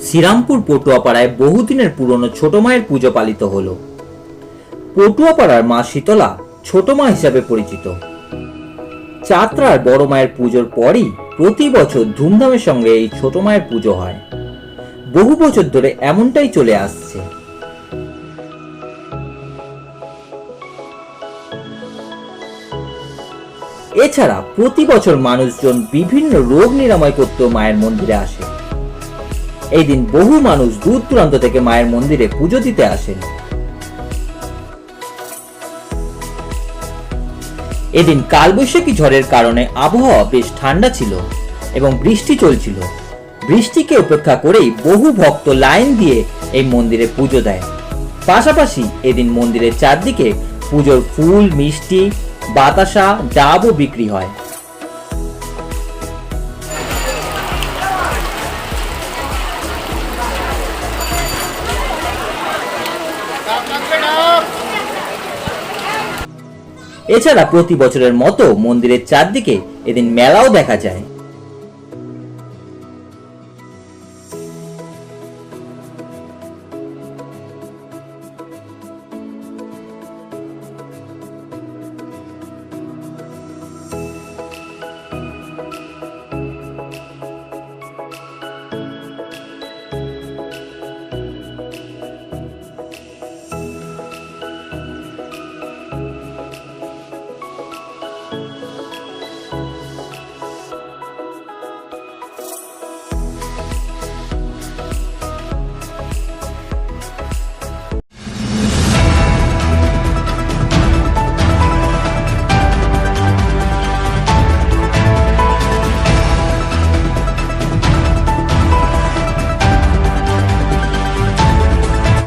শ্রীরামপুর পটুয়াপাড়ায় বহুদিনের পুরনো ছোট মায়ের পুজো পালিত হলো। পটুয়াপাড়ার মা শীতলা ছোট মা হিসাবে পরিচিত। চাত্রার বড় মায়ের পুজোর পরই প্রতি বছর ধুমধামের সঙ্গে এই ছোট মায়ের পুজো হয়। বহু বছর ধরে এমনটাই চলে আসছে। এছাড়া প্রতি বছর মানুষজন বিভিন্ন রোগ নিরাময় করতেও মায়ের মন্দিরে আসে। এই দিন বহু মানুষ দূর দূরান্ত থেকে মায়ের মন্দিরে পুজো দিতে আসেন। এদিন কালবৈশাখী ঝড়ের কারণে আবহাওয়া বেশ ঠান্ডা ছিল এবং বৃষ্টি চলছিল। বৃষ্টিকে উপেক্ষা করেই বহু ভক্ত লাইন দিয়ে এই মন্দিরে পুজো দেয়। পাশাপাশি এদিন মন্দিরের চারদিকে পুজোর ফুল, মিষ্টি, বাতাসা, ডাবও বিক্রি হয়। এছাড়া প্রতি বছরের মতো মন্দিরের চারদিকে এদিন মেলাও দেখা যায়।